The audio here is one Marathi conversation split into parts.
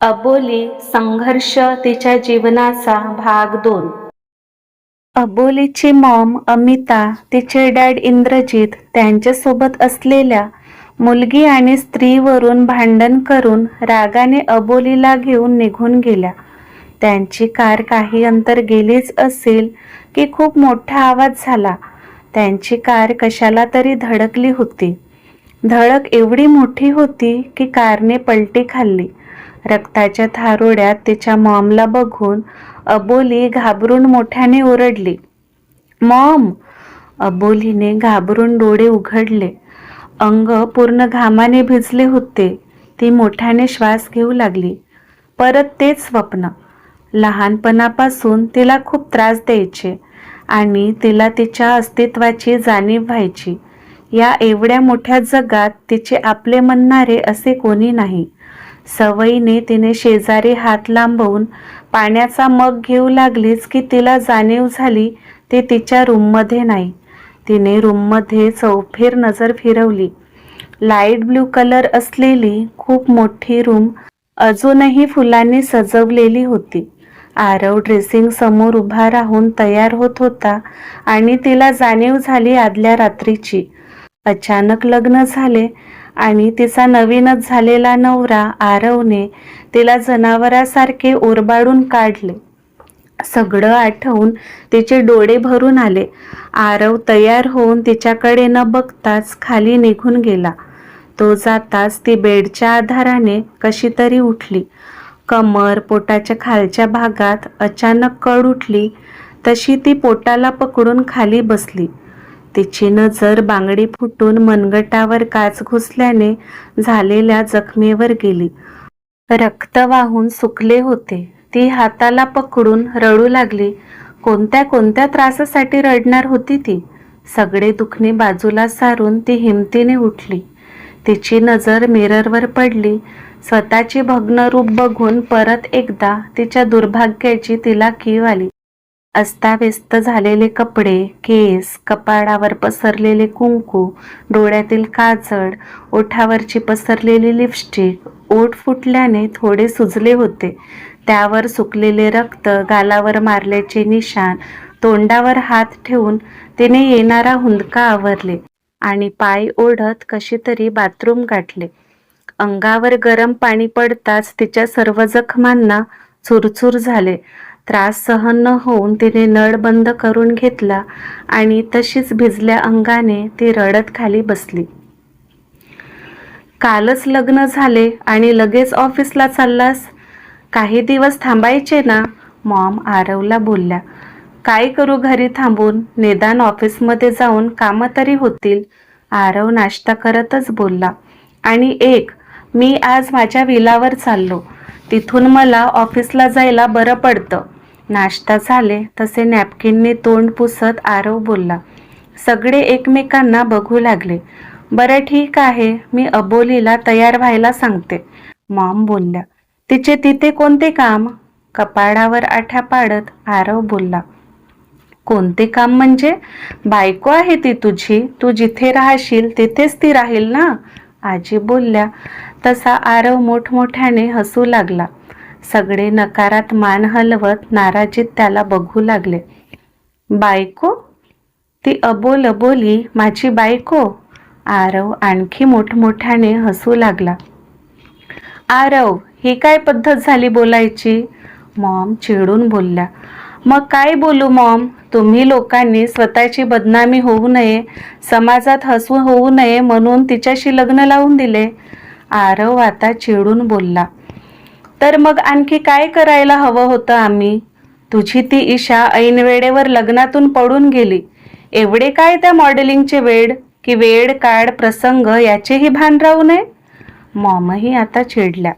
अबोली संघर्ष तिच्या जीवनाचा भाग दोन. अबोलीची मॉम अमिता तिचे डॅड इंद्रजित त्यांच्यासोबत असलेल्या मुलगी आणि स्त्रीवरून भांडण करून रागाने अबोलीला घेऊन निघून गेल्या. त्यांची कार काही अंतर गेलीच असेल की खूप मोठा आवाज झाला. त्यांची कार कशाला तरी धडकली होती. धडक एवढी मोठी होती की कारने पलटी खाल्ली. रक्ताच्या थारोड्यात तिच्या मॉमला बघून अबोली घाबरून मोठ्याने ओरडली. मॉम अबोलीने घाबरून डोळे उघडले. अंग पूर्ण घामाने भिजले होते. ती मोठ्याने श्वास घेऊ लागली. परत तेच स्वप्न. लहानपणापासून तिला खूप त्रास द्यायचे आणि तिला तिच्या अस्तित्वाची जाणीव व्हायची. या एवढ्या मोठ्या जगात तिचे आपले म्हणणारे असे कोणी नाही. सवयीने तिने शेजारी हात लांबवून पाण्याचा मग घेऊ लागलीच की तिला जाणीव झाली ते तिच्या रूममध्ये नाही. तिने रूममध्ये चौफेर नजर फिरवली. लाइट ब्ल्यू कलर असलेली खूप मोठी रूम अजूनही फुलांनी सजवलेली होती. आरव ड्रेसिंग समोर उभा राहून तयार होत होता आणि तिला जाणीव झाली आदल्या रात्रीची. अचानक लग्न झाले आणि तिचा नवीनच झालेला नवरा आरवने तिला जनावरासारखे ओरबाडून काढले. सगळं आठवून तिचे डोळे भरून आले. आरव तयार होऊन तिच्याकडे न बघताच खाली निघून गेला. तो जाताच ती बेडच्या आधाराने कशी तरी उठली. कमर पोटाच्या खालच्या भागात अचानक कळ उठली तशी ती पोटाला पकडून खाली बसली. तिची नजर बांगडी फुटून मनगटावर काच घुसल्याने झालेल्या जखमेवर गेली. रक्त वाहून सुकले होते. ती हाताला पकडून रडू लागली. कोणत्या कोणत्या त्रासासाठी रडणार होती ती? सगळे दुखणे बाजूला सारून ती हिमतीने उठली. तिची नजर मिररवर पडली. स्वतःची भग्न रूप बघून परत एकदा तिच्या दुर्भाग्याची तिला कीव आली. अस्ताव्यस्त झालेले कपडे केस कपाडावर पसरलेले कुंकू डोळ्यातील काजळ ओठावरची पसरलेली लिपस्टिक ओठ फुटल्याने थोडे सुजले होते. त्यावर सुकलेले रक्त गालावर मारल्याचे निशान तोंडावर हात ठेवून तिने येणारा हुंदका आवरले आणि पाय ओढत कशी तरी बाथरूम गाठले. अंगावर गरम पाणी पडताच तिच्या सर्व जखमांना चुरचूर झाले. त्रास सहन न होऊन तिने नळ बंद करून घेतला आणि तशीच भिजल्या अंगाने ती रडत खाली बसली. कालच लग्न झाले आणि लगेच ऑफिसला चाललास? काही दिवस थांबायचे ना? मॉम आरवला बोलल्या. काय करू घरी थांबून? निदान ऑफिसमध्ये जाऊन कामं तरी होतील. आरव नाश्ता करतच बोलला. आणि एक मी आज माझ्या विलावर चाललो. तिथून मला ऑफिसला जायला बरं पडतं. नाश्ता झाले तसे नॅपकिनने तोंड पुसत आरव बोलला सगळे एकमेकांना बघू लागले. बरं ठीक आहे मी अबोलीला तयार व्हायला सांगते मॉम बोलल्या. तिचे तिथे कोणते काम? कपाडावर आठ्या पाडत आरव बोलला. कोणते काम म्हणजे? बायको आहे ती तुझी तू जिथे राहशील तिथेच ती राहील ना? आजी बोलल्या. तसा आरव मोठमोठ्याने हसू लागला. सगळे नकारात मान हलवत नाराजीत त्याला बघू लागले. बायको? ती अबोल अबोली माझी बायको? आरव आणखी मोठमोठ्याने हसू लागला. आरव ही काय पद्धत झाली बोलायची? मॉम चिडून बोलल्या. मग काय बोलू मॉम? तुम्ही लोकांनी स्वतःची बदनामी होऊ नये समाजात हसू होऊ नये म्हणून तिच्याशी लग्न लावून दिले. आरव आता चिडून बोलला. तर मग आणखी काय करायला हवं होतं आम्ही? तुझी ती ईशा ऐनवेळेवर लग्नातून पडून गेली. एवढे काय त्या मॉडेलिंगचे वेड? की वेड काळ प्रसंग याचेही भान राहू नये? मॉमही आता चिडल्या.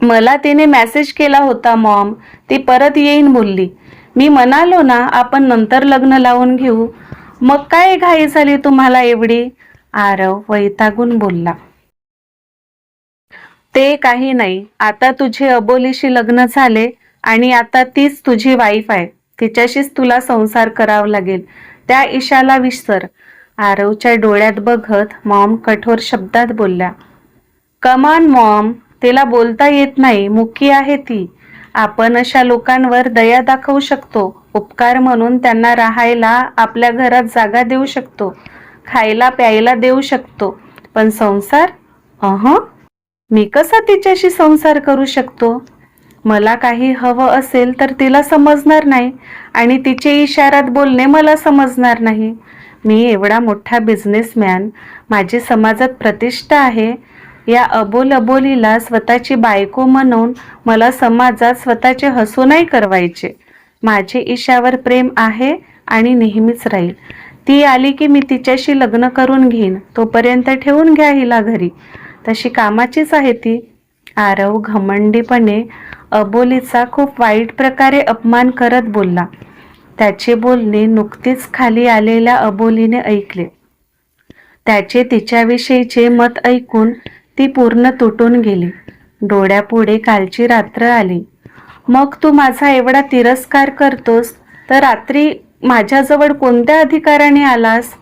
मला तिने मेसेज केला होता मॉम ती परत येईन बोलली मी म्हणालो ना आपण नंतर लग्न लावून घेऊ. मग काय घाई झाली तुम्हाला एवढी? आरव वैतागून बोलला. ते काही नाही. आता तुझे अबोलीशी लग्न झाले आणि आता तीच तुझी वाईफ आहे. तिच्याशीच तुला संसार करावा लागेल. त्या ईशाला विसर. आरवच्या डोळ्यात बघत मॉम कठोर शब्दात बोलल्या कमान मॉम तिला बोलता येत नाही. मुकी आहे ती. आपण अशा लोकांवर दया दाखवू शकतो. उपकार म्हणून त्यांना राहायला आपल्या घरात जागा देऊ शकतो. खायला प्यायला देऊ शकतो. पण संसार? अह. मी कसा तिच्याशी संसार करू शकतो? मला काही हवं असेल तर तिला समजणार नाही आणि तिचे इशारात बोलणे मला समजणार नाही. मी एवढा मोठा बिझनेसमॅन माझी समाजात प्रतिष्ठा आहे. या अबोल अबोलीला स्वतःची बायको म्हणून मला समाजात स्वतःचे हसू नाही करवायचे. माझे ईशावर प्रेम आहे आणि नेहमीच राहील. ती आली की मी तिच्याशी लग्न करून घेईन. तोपर्यंत ठेवून घ्या हिला घरी. तशी कामाचीच आहे ती. आरव घमंडीपणे अबोलीचा खूप वाईट प्रकारे अपमान करत बोलला. त्याचे बोलणे नुकतीच खाली आलेल्या अबोलीने ऐकले. त्याचे तिच्याविषयीचे मत ऐकून ती पूर्ण तुटून गेली. डोळ्यापुढे कालची रात्र आली. मग तू माझा एवढा तिरस्कार करतोस तर रात्री माझ्याजवळ कोणत्या अधिकाराने आलास?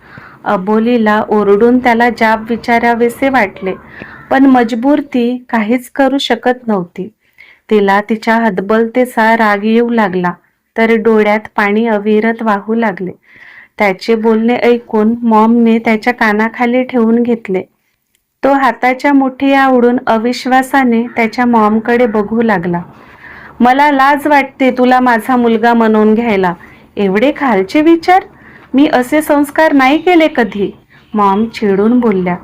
अबोलीला ओरडून त्याला जाब विचारावेसे वाटले पण मजबूर ती काहीच करू शकत नव्हती. तिला तिच्या हतबलतेचा राग येऊ लागला तर डोळ्यात पाणी अविरत वाहू लागले. त्याचे बोलणे ऐकून मॉमने त्याच्या कानाखाली ठेवून घेतले. तो हाताच्या मुठी आवडून अविश्वासाने त्याच्या मॉमकडे बघू लागला. मला लाज वाटते तुला माझा मुलगा म्हणून घ्यायला. एवढे खालचे विचार? मी असे संस्कार नाही केले कधी? मॉम चिडून बोलल्या.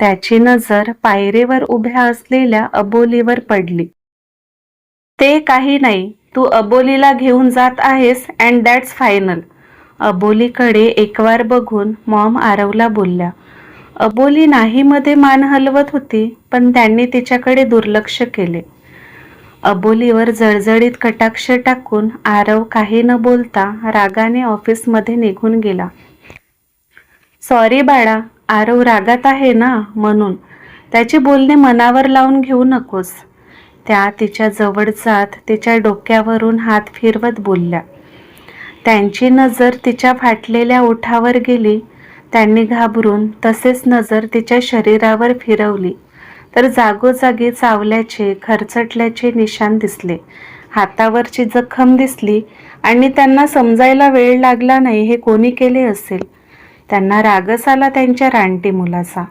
त्याची नजर पायरीवर उभ्या असलेल्या अबोलीवर पडली. ते काही नाही तू अबोलीला घेऊन जात आहेस अँड दॅट्स फायनल अबोलीकडे एकवार बघून मॉम आरवला बोलल्या. अबोली नाही मध्ये मान हलवत होती पण त्यांनी तिच्याकडे दुर्लक्ष केले. अबोलीवर जळजळीत कटाक्ष टाकून आरव काही न बोलता रागाने ऑफिसमध्ये निघून गेला. सॉरी बाळा आरव रागात आहे ना? म्हणून. त्याचे बोलणे मनावर लावून घेऊ नकोस. त्या तिच्या जवळ जात तिच्या डोक्यावरून हात फिरवत बोलल्या. त्यांची नजर तिच्या फाटलेल्या ओठावर गेली. त्यांनी घाबरून तसेच नजर तिच्या शरीरावर फिरवली. तर जागोजागी चावल्याचे खरचटल्याचे निशान दिसले. हातावरची जखम दिसली आणि त्यांना समजायला वेळ लागला नाही हे कोणी केले असेल? त्यांना रागस आला त्यांच्या रानटी मुलाचा.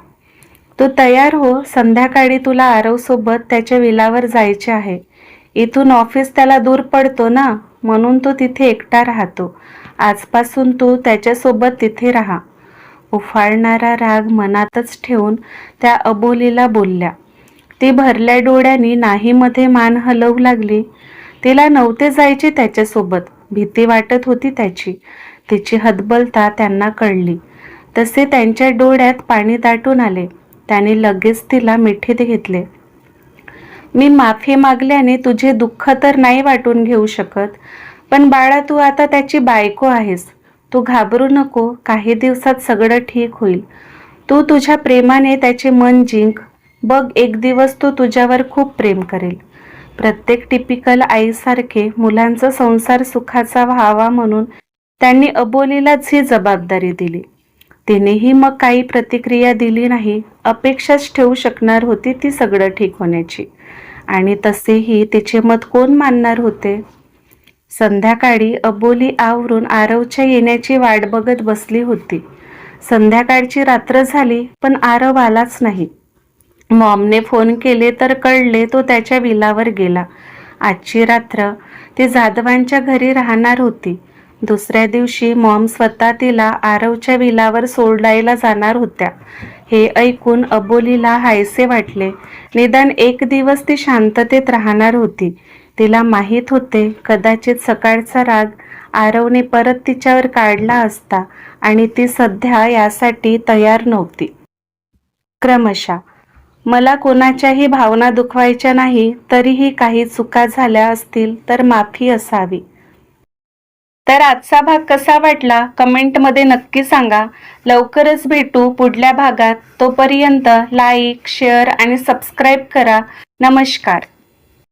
तू तयार हो संध्याकाळी तुला आरवसोबत त्याच्या विलावर जायचे आहे. इथून ऑफिस त्याला दूर पडतो ना म्हणून तो तिथे एकटा राहतो. आजपासून तू त्याच्यासोबत तिथे राहा. उफाळणारा राग मनातच ठेवून त्या अबोलीला बोलल्या. ती भरल्या डोळ्यांनी नाहीमध्ये मान हलवू लागली. तिला नव्हते जायचे त्याच्यासोबत. भीती वाटत होती त्याची. तिची हतबलता त्यांना कळली. तसे त्यांच्या डोळ्यात पाणी दाटून आले. त्याने लगेच तिला मिठीत घेतले. मी माफी मागल्याने तुझे दुःख तर नाही वाटून घेऊ शकत पण बाळा तू आता त्याची बायको आहेस. तू घाबरू नको काही दिवसात सगळं ठीक होईल. तू तुझ्या प्रेमाने त्याचे मन जिंक. बघ एक दिवस तो तुझ्यावर खूप प्रेम करेल. प्रत्येक टिपिकल आईसारखे मुलांचा संसार सुखाचा व्हावा म्हणून त्यांनी अबोलीलाच ही जबाबदारी दिली. तिनेही मग काही प्रतिक्रिया दिली नाही अपेक्षाच ठेवू शकणार होती ती सगळं ठीक होण्याची. आणि तसेही तिचे मत कोण मानणार होते? संध्याकाळी अबोली आवरून आरवच्या येण्याची वाट बघत बसली होती. संध्याकाळची रात्र झाली पण आरव आलाच नाही. मॉमने फोन केले तर कळले तो त्याच्या विलावर गेला. आजची रात्र ती जाधवांच्या घरी राहणार होती. दुसऱ्या दिवशी मॉम स्वतः तिला आरवच्या विलावर सोडायला जाणार होत्या. हे ऐकून अबोलीला हायसे वाटले. निदान एक दिवस ती शांततेत राहणार होती. तिला माहीत होते कदाचित सकाळचा राग आरवने परत तिच्यावर काढला असता आणि ती सध्या यासाठी तयार नव्हती. क्रमशः मला कोणाच्याही भावना दुखवायच्या नाही तरीही काही चुका झाल्या असतील तर माफी असावी. तर आजचा भाग कसा वाटला कमेंटमध्ये नक्की सांगा. लवकरच भेटू पुढल्या भागात. तोपर्यंत लाईक शेअर आणि सबस्क्राईब करा. नमस्कार.